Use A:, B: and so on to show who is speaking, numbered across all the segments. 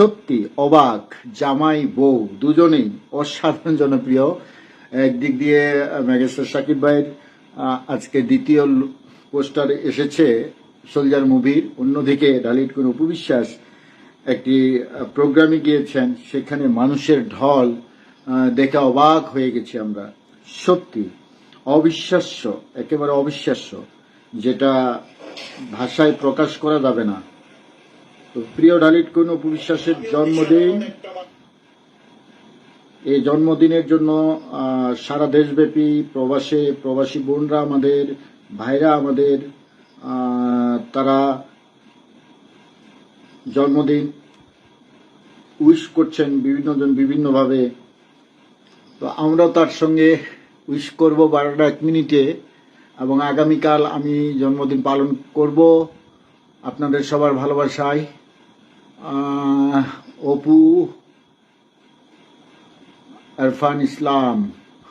A: সত্যি অবাক, জামাই, বউ, দুজনেই অসাধারণ জনপ্রিয়। একদিক দিয়ে মেগাস্টার সাকিব ভাইয়ের আজকে দ্বিতীয় পোস্টার এসেছে সোলজার মুভির। অন্যদিকে ডালিট কোন উপবিশ্বাস একটি প্রোগ্রামে গিয়েছেন, সেখানে মানুষের ঢল দেখে অবাক হয়ে গেছি আমরা। সত্যি অবিশ্বাস্য, একেবারে অবিশ্বাস্য, যেটা ভাষায় প্রকাশ করা যাবে না। তো প্রিয় ডালিট কোন উপবিশ্বাসের জন্মদিন? এই জন্মদিনের জন্য সারা দেশব্যাপী প্রবাসে প্রবাসী বোনরা আমাদের, ভাইরা আমাদের তারা জন্মদিন উইশ করছেন বিভিন্নজন বিভিন্নভাবে। তো আমরাও তার সঙ্গে উইশ করব বারোটা এক মিনিটে এবং আগামীকাল আমি জন্মদিন পালন করব। আপনাদের সবার ভালোবাসায় Apu, Arfan Islam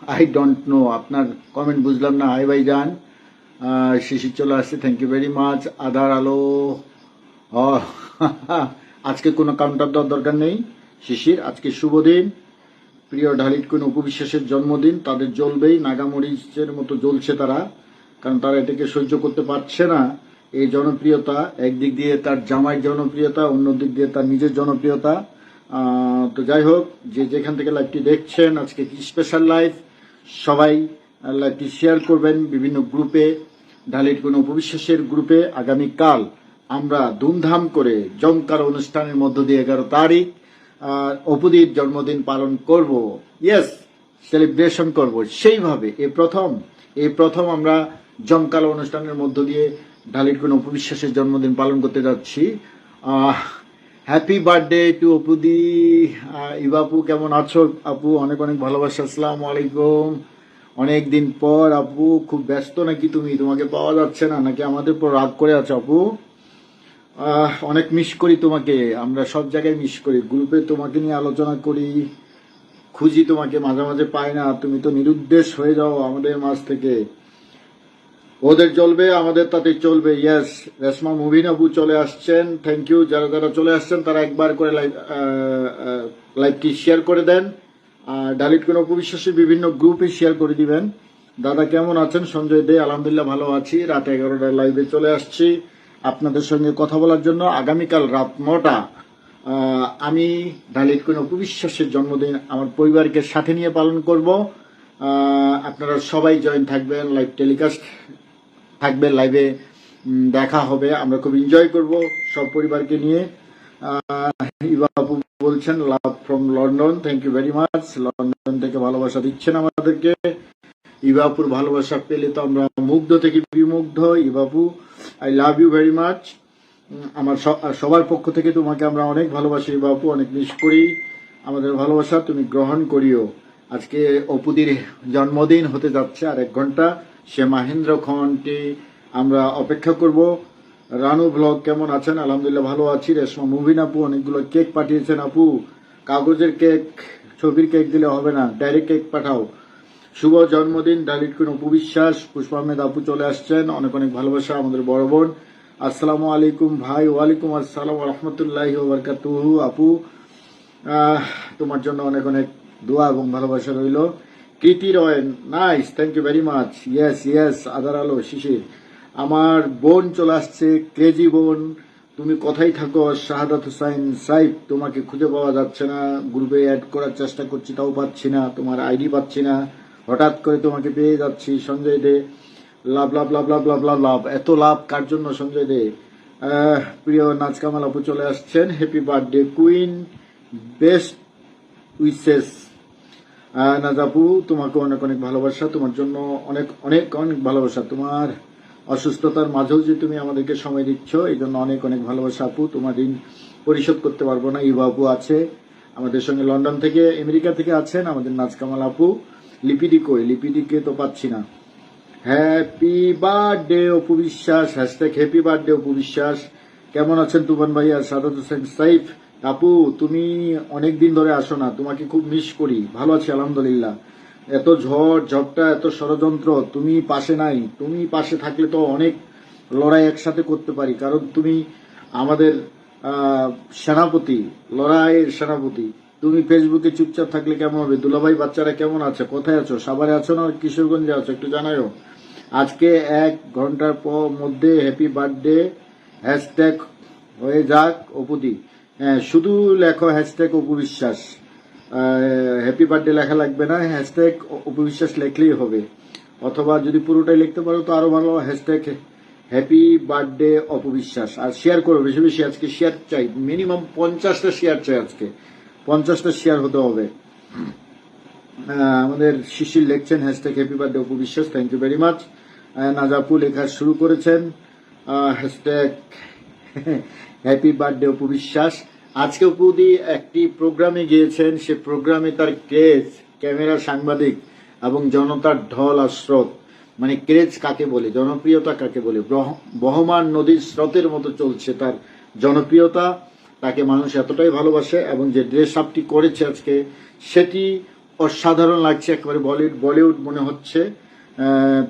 A: I don't know আপনার কমেন্ট বুঝলাম না হাই ভাই যান শিশির চলে আসছে thank you very much Adhar Alo আজকে কোনো কাউন্টার দেওয়ার দরকার নেই। শিশির, আজকে শুভ দিন। প্রিয় ঢালিট কোন উপবিশ্বাসের জন্মদিন, তাদের জ্বলবেই, নাগামরিচের মতো জ্বলছে তারা, কারণ তারা এটাকে সহ্য করতে পারছে না। এই জনপ্রিয়তা, একদিক দিয়ে তার জামাই জনপ্রিয়তা অন্য দিক দিয়ে তার নিজের জনপ্রিয়তা। তো যাই হোক, যে যেখান থেকে লাইভটি দেখছেন, আজকে কি স্পেশাল লাইভ সবাই লাইভটি শেয়ার করবেন বিভিন্ন গ্রুপে ঢালির কোন উপবিশ্বাসের গ্রুপে আগামীকাল আমরা ধুমধাম করে জমকার অনুষ্ঠানের মধ্য দিয়ে এগারো তারিখ অপুদির জন্মদিন পালন করব। ইয়েস সেলিব্রেশন করব। সেইভাবে এই প্রথম এই প্রথম আমরা জমকালো অনুষ্ঠানের মধ্য দিয়ে ঢালির কোন অপবিশ্বাসের জন্মদিন পালন করতে যাচ্ছি। হ্যাপি বার্থডে টু অপুদি ইবাপু কেমন আছো? আপু, অনেক অনেক ভালোবাসা, আসসালামু আলাইকুম। অনেক দিন পর আপু, খুব ব্যস্ত নাকি তুমি? তোমাকে পাওয়া যাচ্ছে না, নাকি আমাদের পর রাগ করে আছো আপু? অনেক মিস করি তোমাকে, আমরা সব জায়গায় মিস করি। গ্রুপে তোমাকে নিয়ে আলোচনা করি, খুঁজি তোমাকে, মাঝে মাঝে পাই না। তুমি তো নিরুদ্দেশ হয়ে যাও আমাদের মাঝ থেকে। ওদের চলবে, আমাদের তাতে চলবে। ইয়েস রেশমা মুভিন আবু চলে আসছেন। থ্যাংক ইউ যারা যারা চলে আসছেন, তারা একবার করে লাইভ লাইভটি শেয়ার করে দেন। আর ডালিট কোন উপবিশ্বাসী বিভিন্ন গ্রুপে শেয়ার করে দিবেন। দাদা, কেমন আছেন? সঞ্জয় দে, আলহামদুলিল্লাহ ভালো আছি। রাত এগারোটায় লাইভে চলে আসছি। আপনাদের সঙ্গে কথা বলার জন্য আগামীকাল রাত নটা আমি ডালিট কোন উপবিশ্বাসের জন্মদিন আমার পরিবারকে সাথে নিয়ে পালন করব। আপনারা সবাই জয়েন থাকবেন লাইভ টেলিকাস্ট থাকবে লাইভে দেখা হবে। আমরা খুব এনজয় করব সব পরিবারকে নিয়ে। আহ, ইবা বলছেন love from London thank you very much London থেকে ভালোবাসা দিচ্ছেন আমাদেরকে। ইবাপুর ভালোবাসা পেলে তো আমরা মুগ্ধ থেকে বিমুগ্ধ। ইবাপু I love you very much আমার সবার পক্ষ থেকে তোমাকে আমরা অনেক ভালোবাসি বাপু অনেক মিস করি। আমাদের ভালোবাসা তুমি গ্রহণ করিও। আজকে অপুদির জন্মদিন হতে যাচ্ছে আর এক ঘণ্টা। সে মাহেন্দ্র খনটি আমরা অপেক্ষা করব। রানু ব্লগ কেমন আছেন? আলহামদুলিল্লাহ ভালো আছি। রেশমা মুভিন আপু? অনেকগুলো কেক পাঠিয়েছেন আপু। কাগজের কেক ছবির কেক দিলে হবে না। ডাইরেক্ট কেক পাঠাও। শুভ জন্মদিন ডালিট কোন উপবিশ্বাস পুষ্পা আহমেদ আপু চলে আসছেন। অনেক অনেক ভালোবাসা আমাদের বড় বোন। আসসালামু আলাইকুম ভাই। ওয়ালাইকুম আসসালাম রহমতুল্লাহ আপু। তোমার জন্য অনেক অনেক দোয়া এবং ভালোবাসা রইল। কৃতি রয়েন nice thank you very much yes yes Adhar Alo Shishir আমার বোন চলে আসছে ক্রেজি বোন। তুমি কোথায় থাকো, শাহাদাত হুসাইন সাইফ তোমাকে খুঁজে পাওয়া যাচ্ছে না। গ্রুপে অ্যাড করার চেষ্টা করছি, তাও পাচ্ছি না। তোমার আইডি পাচ্ছি না। হঠাৎ করে তোমাকে পেয়ে যাচ্ছি, সঞ্জয় দে। লাভ love love love love love লাভ। এত লাভ, কার জন্য, সঞ্জয় দে? প্রিয় নাচ কামাল আপু চলে আসছেন। Happy birthday queen best wishes নাজাপু তোমাকে অনেক অনেক ভালোবাসা, তোমার জন্য অনেক অনেক অনেক ভালোবাসা। তোমার অসুস্থতার মাঝেও যে তুমি আমাদেরকে সময় দিচ্ছ, এই জন্য অনেক অনেক ভালোবাসা আপু। তোমার ঋণ পরিশোধ করতে পারব না ইবা আপু আছে। আমাদের সঙ্গে লন্ডন থেকে, আমেরিকা থেকে আছেন আমাদের নাচ কামাল আপু। লিপিডি কই? লিপিডিকে তো পাচ্ছি না। হ্যাপি বার্থডে অপু বিশ্বাস। হ্যাশট্যাগ হ্যাপি বার্থডে অপু বিশ্বাস। কেমন আছেন তুমান ভাই আর সাদাত হোসেন সাইফ। আপু, তুমি অনেক দিন ধরে আসো না, তোমাকে খুব মিস করি। ভালো আছি, আলহামদুলিল্লাহ। এত ঝড়, ঝড়টা, এত ষড়যন্ত্র, তুমি পাশে নাই। তুমি পাশে থাকলে তো অনেক লড়াই একসাথে করতে পারি। কারণ তুমি আমাদের সেনাপতি, লড়াইয়ের সেনাপতি। তুমি ফেসবুকে চুপচাপ থাকলে কেমন হবে? দুলাভাই, বাচ্চারা কেমন আছে? কোথায় আছো? সাভারে আছো না কিশোরগঞ্জে আছো? একটু জানাও আজকে এক ঘণ্টার পর মধ্যে হ্যাপি বার্থডে হ্যাশট্যাগ হয়ে যাক, অপুদি। হ্যাঁ শুধু লেখো হ্যাশট্যাগ অপবিশ্বাস। হ্যাপি বার্থডে লেখা লাগবে না হ্যাশট্যাগ অপবিশ্বাস লেখলেই হবে। অথবা যদি পুরোটাই লিখতে পারো, তো আরও ভালো হ্যাশট্যাগ হ্যাপি বার্থডে অপবিশ্বাস। আর শেয়ার করো, বেশি বেশি আজকে শেয়ার চাই। মিনিমাম পঞ্চাশটা শেয়ার চাই আজকে। পঞ্চাশটা শেয়ার হতে হবে। আমাদের শিশির লিখছেন হ্যাশট্যাগ হ্যাপি বার্থডে অপবিশ্বাস থ্যাংক ইউ ভেরি মাচ নাজাপু লেখা শুরু করেছেন। হ্যাশট্যাগ হ্যাপি বার্থডে অপবিশ্বাস আজকে অপুদি একটি প্রোগ্রামে গিয়েছেন। সে প্রোগ্রামে তার ক্রেজ ক্যামেরা সাংবাদিক এবং জনতার ঢল আর স্রোত। মানে ক্রেজ কাকে বলে? জনপ্রিয়তা কাকে বলে? বহমান নদীর স্রোতের মতো চলছে তার জনপ্রিয়তা। তাকে মানুষ এতটাই ভালোবাসে এবং যে ড্রেস আপটি করেছে আজকে, সেটি অসাধারণ লাগছে। একেবারে বলিউড বলিউড মনে হচ্ছে।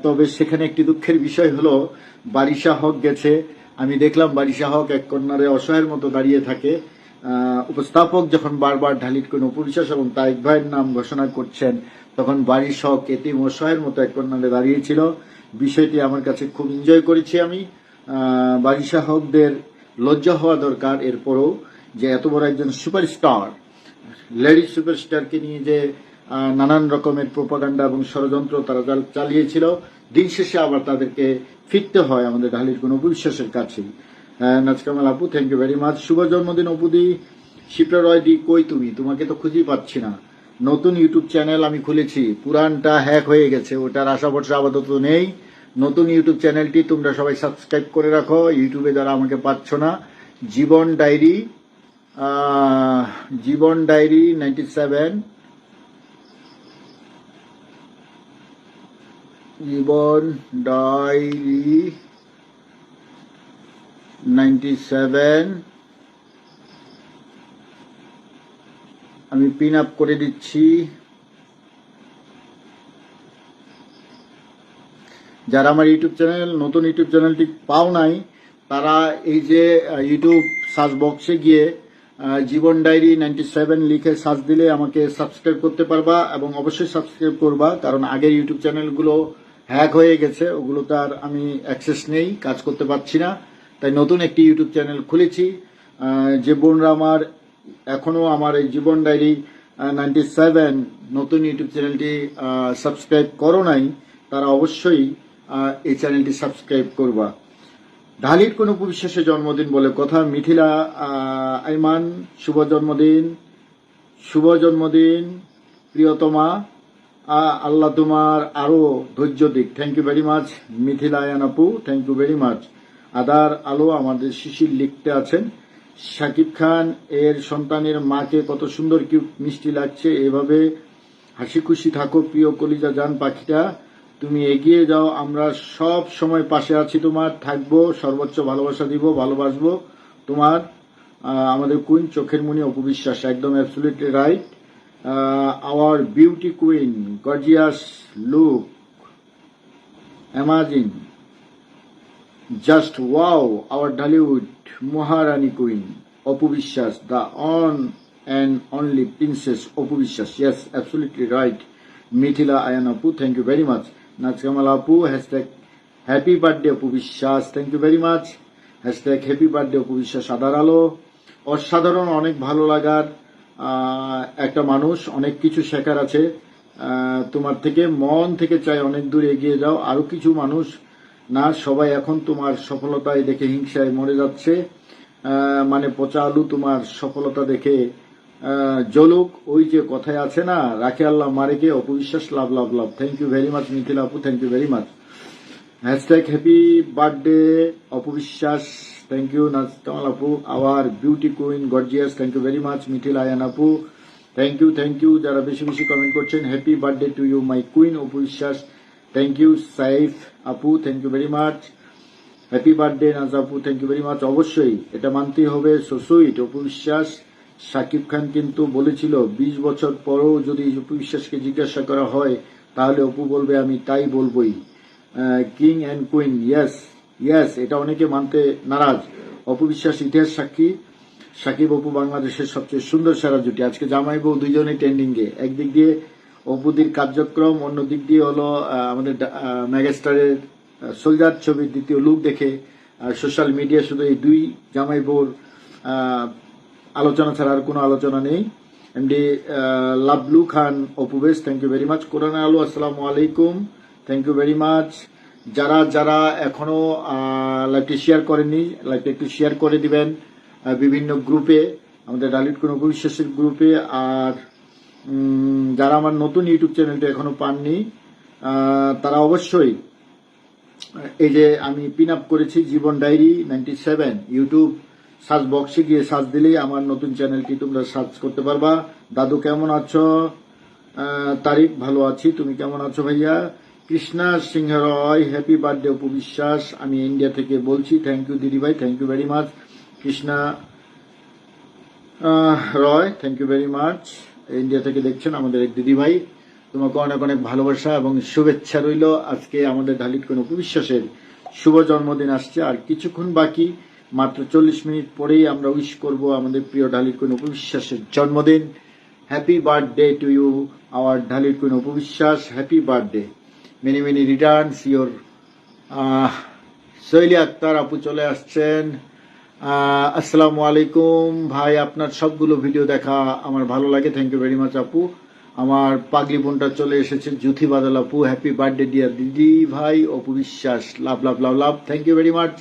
A: তবে সেখানে একটি দুঃখের বিষয় হলো, বারিশা হক গেছে। আমি দেখলাম বারিশা হক এক কন্যারে অসহায়ের মতো দাঁড়িয়ে থাকে। উপস্থাপক যখন বারবার ঢালিট কোন উপবিশ্বাস এবং তাইক ভাইয়ের নাম ঘোষণা করছেন তখন বারিশ হক এটি অসহায়ের মতো এক কন্যারে দাঁড়িয়েছিল। বিষয়টি আমার কাছে খুব এনজয় করেছি আমি। আহ, বারিশা হকদের লজ্জা হওয়া দরকার এরপরও যে এত বড় একজন সুপারস্টার লেডি সুপারস্টারকে নিয়ে যে নানান রকমের প্রোপাগান্ডা এবং ষড়যন্ত্র তারা চাল- চালিয়েছিল। দিন শেষে আবার তাদেরকে ফিরতে হয় আমাদের ঢালির কোন অবিশ্বাসের কাছে। নাজকামাল আপু থ্যাংক ইউ ভেরি মাচ শুভ জন্মদিন, অপুদি। শিপ্রা রয় দি, কই তুমি? তোমাকে তো খুঁজেই পাচ্ছি না। নতুন ইউটিউব চ্যানেল আমি খুলেছি। পুরানটা হ্যাক হয়ে গেছে, ওটার আশা ভরসা আপাতত নেই। নতুন ইউটিউব চ্যানেলটি তোমরা সবাই সাবস্ক্রাইব করে রাখো। ইউটিউবে যারা আমাকে পাচ্ছ না, Jibon diary Jibon diary ninety seven Jibon diary seven আমি পিন আপ করে দিচ্ছি। যারা আমার ইউটিউব চ্যানেল, নতুন ইউটিউব চ্যানেলটি পাও নাই, তারা এই যে ইউটিউব সার্চ বক্সে গিয়ে জীবন ডায়েরি নাইনটি সেভেন লিখে সার্চ দিলে আমাকে সাবস্ক্রাইব করতে পারবা এবং অবশ্যই সাবস্ক্রাইব করবা, কারণ আগের ইউটিউব চ্যানেলগুলো হ্যাক হয়ে গেছে, ওগুলো তার আমি অ্যাক্সেস নেই, কাজ করতে পারছি না। তাই নতুন একটি ইউটিউব চ্যানেল খুলেছি। যে বোনরা আমার এখনও আমার এই জীবন ডায়েরি নাইনটি সেভেন নতুন ইউটিউব চ্যানেলটি সাবস্ক্রাইব করো নাই, তারা অবশ্যই এই চ্যানেলটি সাবস্ক্রাইব করবা। ঢালির কোনো বিশ্বাসের জন্মদিন বলে কথা, মিথিলা আইমান, শুভ জন্মদিন শুভ জন্মদিন, প্রিয়তমা আল্লাহ তোমার আরও ধৈর্য দিক। Thank you very much Mithila Ayan আপু থ্যাংক ইউ ভেরি মাচ আদার আলো আমাদের শিশির লিখতে আছেন। শাকিব খান এর সন্তানের মাকে কত সুন্দর কি মিষ্টি লাগছে। এভাবে হাসি খুশি থাকো প্রিয় কলিজা যান পাখিটা। তুমি এগিয়ে যাও, আমরা সব সময় পাশে আছি তোমার। থাকব, সর্বোচ্চ ভালোবাসা দিব, ভালোবাসবো তোমার। আমাদের কুইন চোখের মনি অপবিশ্বাস একদম absolutely right our beauty queen gorgeous look amazing just wow our Dhallywood Maharani queen Apu Biswas the one and only princess Apu Biswas yes absolutely right Mithila Ayan আপু থ্যাংক ইউ ভেরি মাচ নাচকামাল আপু hashtag happy birthday Apu Biswas thank you very much hashtag happy birthday Apu Biswas সাদার আলো অসাধারণ, অনেক ভালো লাগার। একটা মানুষ, অনেক কিছু শেখার আছে। তোমার থেকে, মন থেকে চাই অনেক দূর এগিয়ে যাও। আরও কিছু মানুষ, না, সবাই এখন তোমার সফলতায় দেখে হিংসায় মরে যাচ্ছে। মানে পচা আলু তোমার সফলতা দেখে জলুক ওই যে কথায় আছে না, রাখে আল্লাহ, মারে মারেকে অপবিশ্বাস, love love love. Thank you very much Mithila আপু thank you very much hashtag happy birthday Apu Biswas. Thank you Naz Kamal আপু our beauty queen gorgeous thank you very much Mithila Ayan আপু থ্যাংক ইউ থ্যাংক ইউ যারা বেশি বেশি comment করছেন happy birthday to you my queen Apu Biswas thank you Saif আপু thank you very much happy birthday Naz আপু thank you very much অবশ্যই এটা মানতেই হবে সুইট অপবিশ্বাস শাকিব খান কিন্তু বলেছিল, বিশ বছর পরও যদি অপবিশ্বাসকে জিজ্ঞাসা করা হয়, তাহলে অপু বলবে, আমি তাই বলবোই। King and queen yes yes এটা অনেকে মানতে নারাজ। অপবিশ্বাস ইতিহাস সাক্ষী। সাকিব অপু বাংলাদেশের সবচেয়ে সুন্দর সেরা জুটি। আজকে জামাই বউ দুইজনেই ট্রেন্ডিংয়ে একদিক দিয়ে অপুদির কার্যক্রম অন্য দিক দিয়ে হলো আমাদের মেগাস্টারের সোলজার ছবির দ্বিতীয় লুক দেখে সোশ্যাল মিডিয়া শুধু এই দুই জামাই বউর আলোচনা ছাড়া আর কোনো আলোচনা নেই। এমডি লাভলু খান অপুবেশ থ্যাংক ইউ ভেরি মাচ কোরআন আলু, আসসালামু আলাইকুম। থ্যাংক ইউ ভেরি মাচ যারা যারা এখনও লাইভটি শেয়ার করেননি লাইভটি একটু শেয়ার করে দিবেন বিভিন্ন গ্রুপে আমাদের ডালিট কোনো বিশ্বাসের গ্রুপে আর যারা আমার নতুন ইউটিউব চ্যানেলটা এখনও পাননি তারা অবশ্যই, এই যে আমি পিন আপ করেছি Jibon diary ninety seven YouTube search বক্সে গিয়ে সার্চ দিলেই আমার নতুন চ্যানেলটি তোমরা সার্চ করতে পারবা। দাদু কেমন আছো? তারিক, ভালো আছি, তুমি কেমন আছো ভাইয়া? কৃষ্ণা সিংহ রয় হ্যাপি বার্থডে অপু বিশ্বাস আমি ইন্ডিয়া থেকে বলছি থ্যাংক ইউ দিদি ভাই thank you very much Krishna Roy thank you very much India থেকে দেখছেন আমাদের এক দিদি ভাই, তোমাকে অনেক অনেক ভালোবাসা এবং শুভেচ্ছা রইল। আজকে আমাদের ঢালিট কোন উপবিশ্বাসের শুভ জন্মদিন আসছে, আর কিছুক্ষণ বাকি, মাত্র চল্লিশ মিনিট পরেই আমরা উইশ করব আমাদের প্রিয় ঢালিট কোন উপবিশ্বাসের জন্মদিন। Happy birthday to you our ঢালিট কোন উপবিশ্বাস happy birthday many many returns your Shoily Akter আপু চলে আসছেন। আসসালামু আলাইকুম ভাই, আপনার সবগুলো ভিডিও দেখা আমার ভালো লাগে। থ্যাংক ইউ ভেরি মাচ আপু আমার পাগলি বোনটা চলে এসেছে জুথি বাদল আপু। হ্যাপি বার্থডে ডিয়ার দিদি ভাই। Apu Biswas. Love love love love. Thank you very much